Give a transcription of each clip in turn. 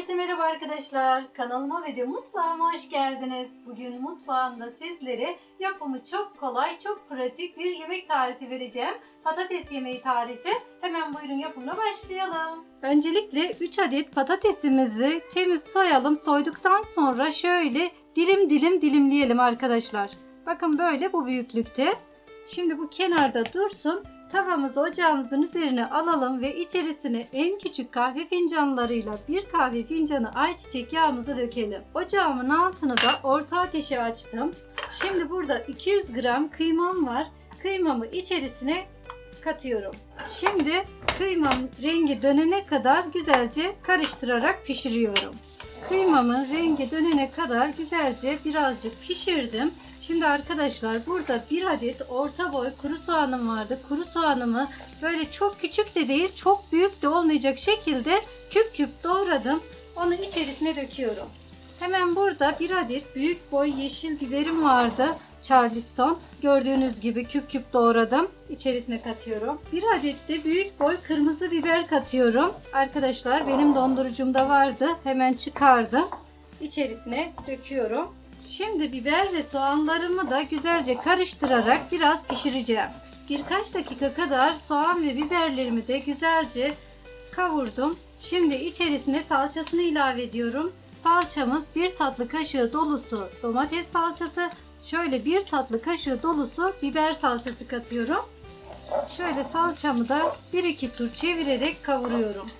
Herkese merhaba arkadaşlar. Kanalıma ve de mutfağıma hoş geldiniz. Bugün mutfağımda sizlere yapımı çok kolay, çok pratik bir yemek tarifi vereceğim. Patates yemeği tarifi. Hemen buyurun yapımına başlayalım. Öncelikle 3 adet patatesimizi temiz soyalım. Soyduktan sonra şöyle dilim dilim dilimleyelim arkadaşlar. Bakın böyle bu büyüklükte. Şimdi bu kenarda dursun. Tavamızı ocağımızın üzerine alalım ve içerisine en küçük kahve fincanlarıyla bir kahve fincanı ayçiçek yağımızı dökelim. Ocağımın altını da orta ateşe açtım. Şimdi burada 200 gram kıymam var. Kıymamı içerisine katıyorum. Şimdi kıymam rengi dönene kadar güzelce karıştırarak pişiriyorum. Kıymamın rengi dönene kadar güzelce birazcık pişirdim. Şimdi arkadaşlar burada bir adet orta boy kuru soğanım vardı. Kuru soğanımı böyle çok küçük de değil çok büyük de olmayacak şekilde küp küp doğradım. Onu içerisine döküyorum. Hemen burada bir adet büyük boy yeşil biberim vardı. Charleston. Gördüğünüz gibi küp küp doğradım. İçerisine katıyorum. Bir adet de büyük boy kırmızı biber katıyorum. Arkadaşlar benim dondurucumda vardı. Hemen çıkardım. İçerisine döküyorum. Şimdi biber ve soğanlarımı da güzelce karıştırarak biraz pişireceğim. Birkaç dakika kadar soğan ve biberlerimi de güzelce kavurdum. Şimdi içerisine salçasını ilave ediyorum. Salçamız bir tatlı kaşığı dolusu domates salçası, şöyle bir tatlı kaşığı dolusu biber salçası katıyorum. Şöyle salçamı da 1-2 tur çevirerek kavuruyorum.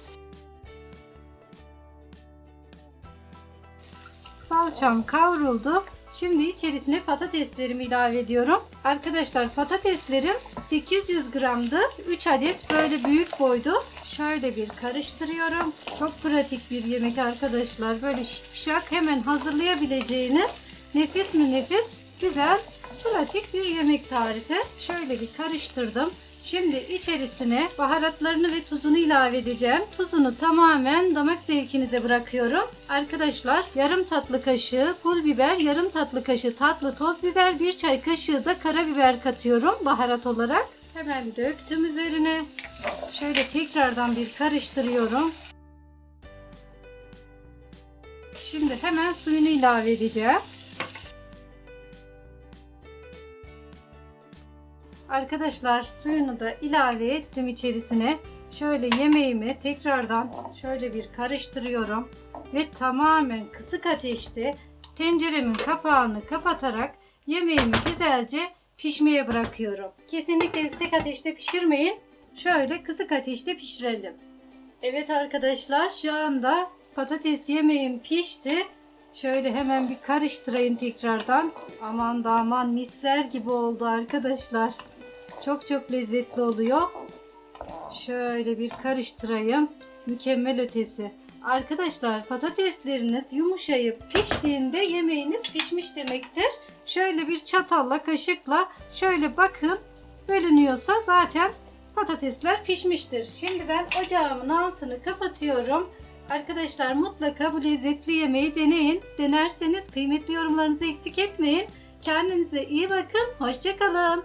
Salçam kavruldu. Şimdi içerisine patateslerimi ilave ediyorum. Arkadaşlar patateslerim 800 gramdı. 3 adet böyle büyük boydu. Şöyle bir karıştırıyorum. Çok pratik bir yemek arkadaşlar. Böyle şipşak hemen hazırlayabileceğiniz nefis mi nefis güzel pratik bir yemek tarifi. Şöyle bir karıştırdım. Şimdi içerisine baharatlarını ve tuzunu ilave edeceğim. Tuzunu tamamen damak zevkinize bırakıyorum. Arkadaşlar yarım tatlı kaşığı pul biber, yarım tatlı kaşığı tatlı toz biber, bir çay kaşığı da karabiber katıyorum baharat olarak. Hemen döktüm üzerine. Şöyle tekrardan bir karıştırıyorum. Şimdi hemen suyunu ilave edeceğim. Arkadaşlar suyunu da ilave ettim içerisine. Şöyle yemeğimi tekrardan şöyle bir karıştırıyorum. Ve tamamen kısık ateşte tenceremin kapağını kapatarak yemeğimi güzelce pişmeye bırakıyorum. Kesinlikle yüksek ateşte pişirmeyin. Şöyle kısık ateşte pişirelim. Evet arkadaşlar şu anda patates yemeğim pişti. Şöyle hemen bir karıştırayım tekrardan. Aman da aman misler gibi oldu arkadaşlar. Çok çok lezzetli oluyor. Şöyle bir karıştırayım. Mükemmel ötesi. Arkadaşlar patatesleriniz yumuşayıp piştiğinde yemeğiniz pişmiş demektir. Şöyle bir çatalla kaşıkla şöyle bakın bölünüyorsa zaten patatesler pişmiştir. Şimdi ben ocağımın altını kapatıyorum. Arkadaşlar mutlaka bu lezzetli yemeği deneyin. Denerseniz kıymetli yorumlarınızı eksik etmeyin. Kendinize iyi bakın. Hoşçakalın.